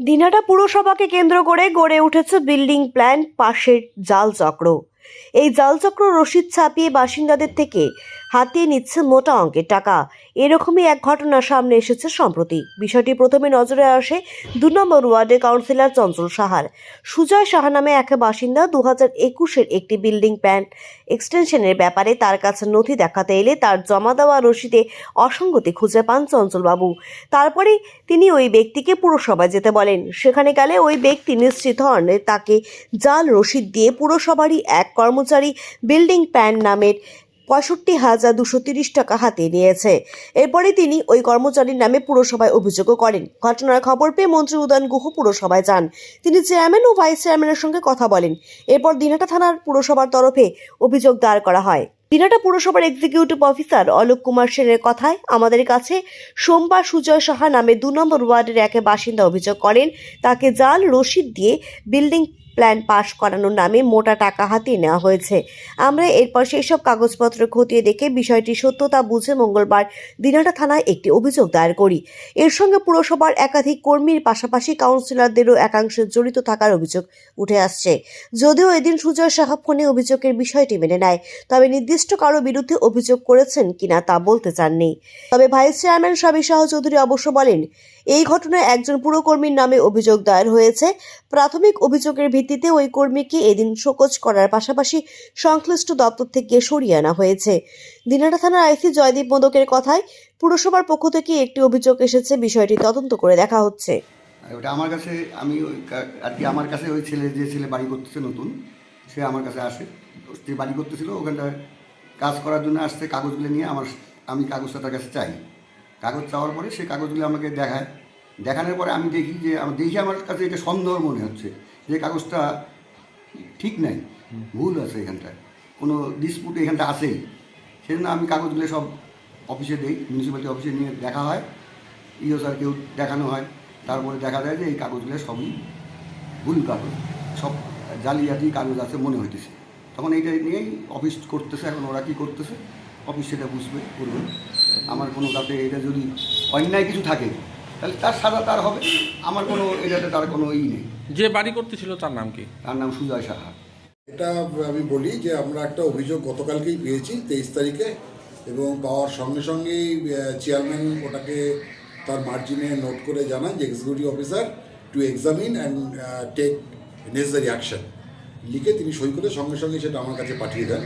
দিনাটা পুরসভাকে কেন্দ্র করে গড়ে উঠেছে বিল্ডিং প্ল্যান পাশের জাল চক্র। এই জালচক্র রসিদ ছাপিয়ে বাসিন্দাদের থেকে হাতিয়ে নিচ্ছে মোটা অঙ্কের টাকা। এরকমই এক ঘটনা সামনে এসেছে সম্প্রতি। বিষয়টি প্রথমে নজরে আসে দু নম্বর ওয়ার্ডে কাউন্সিলর চঞ্চল সাহার। সুজয় সাহা নামে এক বাসিন্দা দু হাজার একুশের একটি বিল্ডিং প্ল্যান এক্সটেনশনের ব্যাপারে তার কাছে নথি দেখাতে এলে তার জমা দেওয়া রসিদে অসঙ্গতি খুঁজে পান চঞ্চলবাবু। তারপরেই তিনি ওই ব্যক্তিকে পুরসভায় যেতে বলেন। সেখানে গেলে ওই ব্যক্তি নিশ্চিত হন তাকে জাল রসিদ দিয়ে পুরসভারই এক কর্মচারী বিল্ডিং প্যান নামের পঁয়ষট্টি হাজার দুশো তিরিশ টাকা হাতে নিয়েছে। এরপরে তিনি ওই কর্মচারীর নামে পুরসভায় অভিযোগও করেন। ঘটনার খবর পেয়ে মন্ত্রী উদয়ন গুহ পুরসভায় যান। তিনি চেয়ারম্যান ও ভাইস চেয়ারম্যানের সঙ্গে কথা বলেন। এরপর দিনহাটা থানার পুরসভার তরফে অভিযোগ দায়ের করা হয়। দিনহাটা পুরসভার এক্সিকিউটিভ অফিসার অলোক কুমার সেনের কথায় আমাদের কাছে সোমবার সুজয় সাহা নামে দু নম্বর ওয়ার্ডের এক বাসিন্দা অভিযোগ করেন। তাকে জাল রসিদ দিয়ে বিল্ডিং প্ল্যান পাশ করানোর নামে মোটা টাকা হাতিয়ে নেওয়া হয়েছে। আমরা এরপর সেই সব কাগজপত্র খতিয়ে দেখে বিষয়টি সত্যতা বুঝে মঙ্গলবার দিনাটা থানায় একটি অভিযোগ দায়ের করি। এর সঙ্গে পুরসভার একাধিক কর্মীর পাশাপাশি কাউন্সিলরদেরও একাংশ জড়িত থাকার অভিযোগ উঠে আসছে। যদিও এদিন সুজয় সাহা ফোনে অভিযোগের বিষয়টি মেনে নেয়, তবে নির্দিষ্ট কারও বিরুদ্ধে অভিযোগ করেছেন কিনা তা বলতে চাননি। তবে ভাইস চেয়ারম্যান স্বামী শাহ চৌধুরী অবশ্য বলেন, এই ঘটনায় একজন পুরকর্মীর নামে অভিযোগ দায়ের হয়েছে। প্রাথমিক অভিযোগের ভিত্তিতে ওই কর্মীকে এদিন শোকজ করার পাশাপাশি সংশ্লিষ্ট দপ্তর থেকে সরিয়ে আনা হয়েছে। দিনাটা থানার আইসি জয়দীপ মোদকের কথায় পুরসভার পক্ষ থেকে একটি অভিযোগ এসেছে, বিষয়টি তদন্ত করে দেখা হচ্ছে। ওটা আমার কাছে, আমি আর কি আমার কাছে ওই ছেলে, যে ছেলে বাড়ি করতেছে নতুন, সে আমার কাছে আসে। যে বাড়ি করতেছিল ওখানটায় কাজ করার জন্য আসছে, কাগজগুলো নিয়ে আমার, আমি কাগজটা তার কাছে চাই। কাগজ চাওয়ার পরে সে কাগজগুলো আমাকে দেখায়। দেখানোর পরে আমি দেখি যে দেখি আমার কাছে এটা সন্দেহ মনে হচ্ছে। যে কাগজটা ঠিক নাই, ভুল আছে এখানটায়। কোনো ডিসপুট এখানটা আছেই সেজন্য আমি কাগজগুলো সব অফিসে দিই মিউনিসিপ্যালিটি অফিসে নিয়ে দেখা হয়। ইও স্যারকেও দেখানো হয়। তারপরে দেখা যায় যে এই কাগজগুলো সবই ভুল কাগজ। সব জালিয়াতি কাগজ আছে মনে হইতেছে। তখন এইটা নিয়েই অফিস করতেছে, এখন ওরা কী করতেছে? অফিস সেটা বুঝবে, করবে। আমার কোনো তাতে এটা যদি অন্যায় কিছু থাকে তাহলে তার সাজা তার হবে। আমার কোনো এটাতে তার কোনো ই নেই। যে বাড়ি করতেছিল তার নাম কি? তার নাম সুজয় সাহা। এটা আমি বলি যে আমরা একটা অভিযোগ গতকালকেই পেয়েছি তেইশ তারিখে। এবং পাওয়ার সঙ্গে সঙ্গেই চেয়ারম্যান ওটাকে তার মার্জিনে নোট করে জানান যে executive officer to examine and take necessary action লিখে তিনি সই করে সঙ্গে সঙ্গে সেটা আমার কাছে পাঠিয়ে দেন।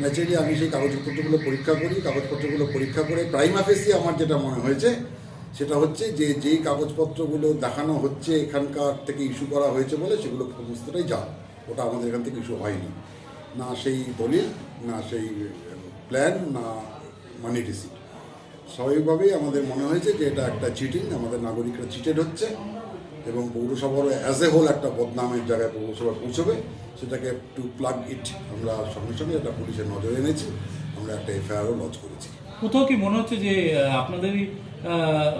ন্যাচারালি আমি সেই কাগজপত্রগুলো পরীক্ষা করি। কাগজপত্রগুলো পরীক্ষা করে প্রাইমা ফেসি আমার যেটা মনে হয়েছে সেটা হচ্ছে যে যেই কাগজপত্রগুলো দেখানো হচ্ছে এখানকার থেকে ইস্যু করা হয়েছে বলে সেগুলো সমস্তটাই যা ওটা আমাদের এখান থেকে ইস্যু হয়নি। না সেই দলিল, না সেই প্ল্যান না মানি রিসিট স্বাভাবিকভাবেই আমাদের মনে হয়েছে যে এটা একটা চিটিং আমাদের নাগরিকরা চিটেড হচ্ছে এবং পৌরসভার অ্যাজ এ হোল একটা বদনামের জায়গায় পৌরসভা পৌঁছবে। সেটাকে টু প্লাগ ইট আমরা সঙ্গে সঙ্গে এটা পুলিশের নজরে এনেছি। আমরা একটা এফআইআরও লঞ্চ করেছি। কোথাও কি মনে হচ্ছে যে আপনাদেরই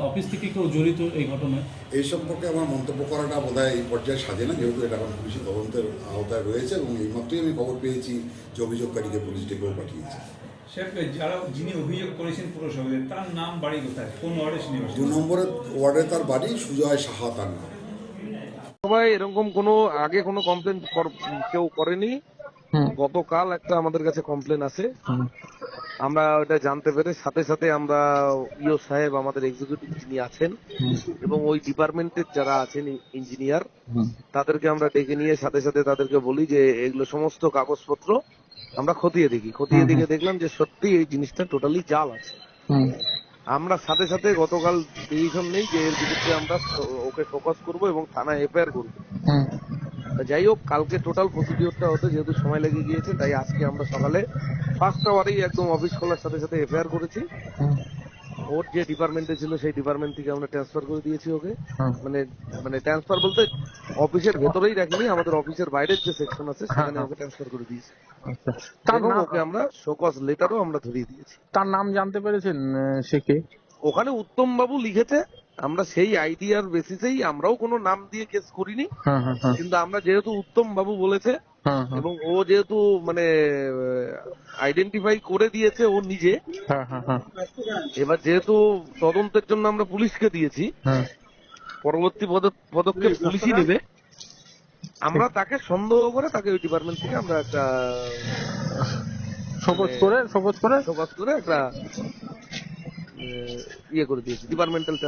অফিস থেকে কেউ জড়িত এই ঘটনায়? এই সম্পর্কে আমার মন্তব্য করাটা বোধহয় এই পর্যায়ে সাজে না যেহেতু এটা এখন পুলিশি তদন্তের আওতায় রয়েছে এবং এইমাত্রই আমি খবর পেয়েছি যে অভিযোগকারীকে পুলিশ ডেকেও পাঠিয়েছে। যারা যিনি অভিযোগ করেছেন পুরসভায় তার নাম বাড়ি কোথায়? কোন ওয়ার্ডে দু নম্বরের ওয়ার্ডে তার বাড়ি সুজয় সাহা তার নাম। সবাই এরকম কোনো আগে কোনো কমপ্লেন কেউ করেনি। গতকাল একটা আমাদের কাছে কমপ্লেন আছে। আমরা ওটা জানতে পেরে সাথে সাথে আমরা ইও সাহেব আমাদের এক্সিকিউটিভ যিনি আছেন এবং ওই ডিপার্টমেন্টের যারা আছেন ইঞ্জিনিয়ার তাদেরকে আমরা ডেকে নিয়ে সাথে সাথে তাদেরকে বলি যে এগুলো সমস্ত কাগজপত্র আমরা খতিয়ে দেখি। খতিয়ে দেখে দেখলাম যে সত্যি এই জিনিসটা টোটালি জাল আছে। আমরা সাথে সাথে গতকাল ডিসিশন নেই যে এর বিরুদ্ধে আমরা ওকে ফোকাস করব এবং থানায় এফআইআর করব। যাই হোক কালকে টোটাল প্রসিডিওরটা হতে যেহেতু সময় লেগে গিয়েছে তাই আজকে আমরা সকালে ফার্স্ট আওয়ারেই একদম অফিস খোলার সাথে সাথে এফআইআর করেছি। ওর যে ডিপার্টমেন্টে ছিল সেই ডিপার্টমেন্ট থেকে আমরা ট্রান্সফার করে দিয়েছি ওকে। মানে মানে ট্রান্সফার বলতে অফিসের ভেতরেই রাখিনি আমাদের অফিসের বাইরের যে সেকশন আছে সেখানে ওকে ট্রান্সফার করে দিয়েছি। তার এবং নাম ওকে আমরা শোকজ লেটারও আমরা ধরিয়ে দিয়েছি। তার নাম জানতে পেরেছেন সে কে? ওখানে উত্তম বাবু লিখেছে আমরা সেই আইডিয়ার বেসিসেই আমরাও কোনো নাম দিয়ে কেস করিনি। হ্যাঁ হ্যাঁ হ্যাঁ। কিন্তু আমরা যেহেতু উত্তম বাবু বলেছে এবং ও যেহেতু মানে আইডেন্টিফাই করে দিয়েছে ও নিজে এবার যেহেতু তদন্তের জন্য আমরা পুলিশকে দিয়েছি পরবর্তী পদ- পদক্ষেপ পুলিশই নেবে। আমরা তাকে সন্দেহ করে তাকে ওই ডিপার্টমেন্ট থেকে আমরা একটা শোকজ করে শোকজ করে? শোকজ করে একটা ইয়ে করে দিয়েছি ডিপার্টমেন্টাল